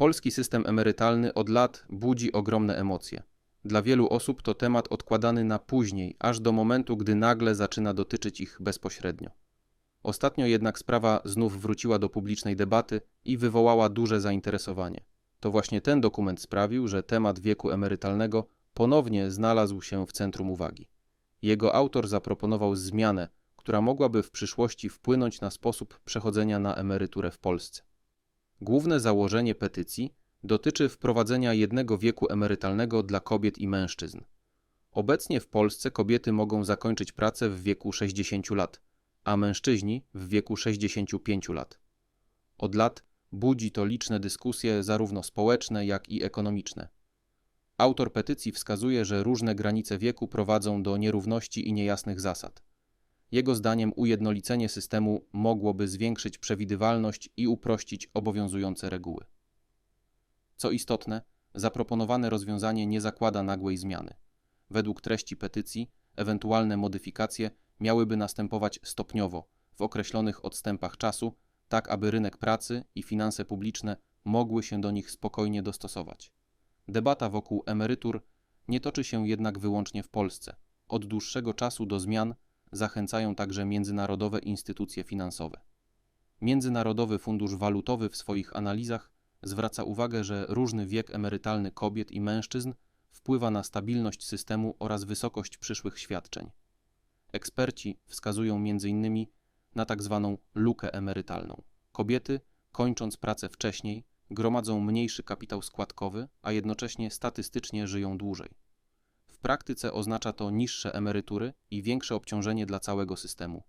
Polski system emerytalny od lat budzi ogromne emocje. Dla wielu osób to temat odkładany na później, aż do momentu, gdy nagle zaczyna dotyczyć ich bezpośrednio. Ostatnio jednak sprawa znów wróciła do publicznej debaty i wywołała duże zainteresowanie. To właśnie ten dokument sprawił, że temat wieku emerytalnego ponownie znalazł się w centrum uwagi. Jego autor zaproponował zmianę, która mogłaby w przyszłości wpłynąć na sposób przechodzenia na emeryturę w Polsce. Główne założenie petycji dotyczy wprowadzenia jednego wieku emerytalnego dla kobiet i mężczyzn. Obecnie w Polsce kobiety mogą zakończyć pracę w wieku 60 lat, a mężczyźni w wieku 65 lat. Od lat budzi to liczne dyskusje, zarówno społeczne, jak i ekonomiczne. Autor petycji wskazuje, że różne granice wieku prowadzą do nierówności i niejasnych zasad. Jego zdaniem ujednolicenie systemu mogłoby zwiększyć przewidywalność i uprościć obowiązujące reguły. Co istotne, zaproponowane rozwiązanie nie zakłada nagłej zmiany. Według treści petycji, ewentualne modyfikacje miałyby następować stopniowo, w określonych odstępach czasu, tak aby rynek pracy i finanse publiczne mogły się do nich spokojnie dostosować. Debata wokół emerytur nie toczy się jednak wyłącznie w Polsce. Od dłuższego czasu do zmian zachęcają także międzynarodowe instytucje finansowe. Międzynarodowy Fundusz Walutowy w swoich analizach zwraca uwagę, że różny wiek emerytalny kobiet i mężczyzn wpływa na stabilność systemu oraz wysokość przyszłych świadczeń. Eksperci wskazują m.in. na tak zwaną lukę emerytalną. Kobiety, kończąc pracę wcześniej, gromadzą mniejszy kapitał składkowy, a jednocześnie statystycznie żyją dłużej. Praktyce oznacza to niższe emerytury i większe obciążenie dla całego systemu.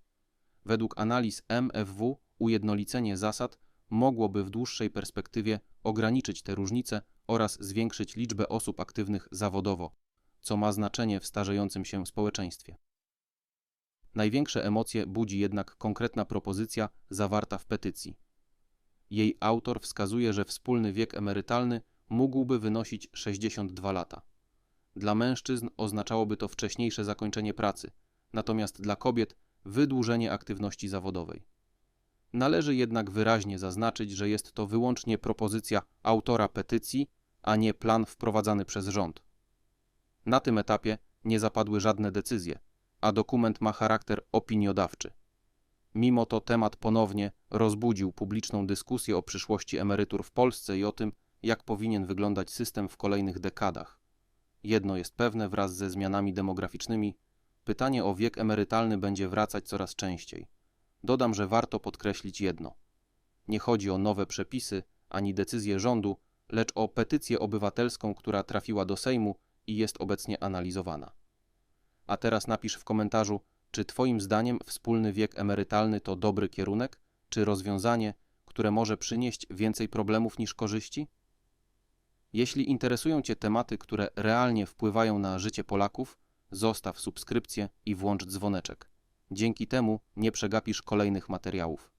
Według analiz MFW ujednolicenie zasad mogłoby w dłuższej perspektywie ograniczyć te różnice oraz zwiększyć liczbę osób aktywnych zawodowo, co ma znaczenie w starzejącym się społeczeństwie. Największe emocje budzi jednak konkretna propozycja zawarta w petycji. Jej autor wskazuje, że wspólny wiek emerytalny mógłby wynosić 62 lata. Dla mężczyzn oznaczałoby to wcześniejsze zakończenie pracy, natomiast dla kobiet wydłużenie aktywności zawodowej. Należy jednak wyraźnie zaznaczyć, że jest to wyłącznie propozycja autora petycji, a nie plan wprowadzany przez rząd. Na tym etapie nie zapadły żadne decyzje, a dokument ma charakter opiniodawczy. Mimo to temat ponownie rozbudził publiczną dyskusję o przyszłości emerytur w Polsce i o tym, jak powinien wyglądać system w kolejnych dekadach. Jedno jest pewne wraz ze zmianami demograficznymi, pytanie o wiek emerytalny będzie wracać coraz częściej. Dodam, że warto podkreślić jedno. Nie chodzi o nowe przepisy ani decyzję rządu, lecz o petycję obywatelską, która trafiła do Sejmu i jest obecnie analizowana. A teraz napisz w komentarzu, czy Twoim zdaniem wspólny wiek emerytalny to dobry kierunek, czy rozwiązanie, które może przynieść więcej problemów niż korzyści? Jeśli interesują Cię tematy, które realnie wpływają na życie Polaków, zostaw subskrypcję i włącz dzwoneczek. Dzięki temu nie przegapisz kolejnych materiałów.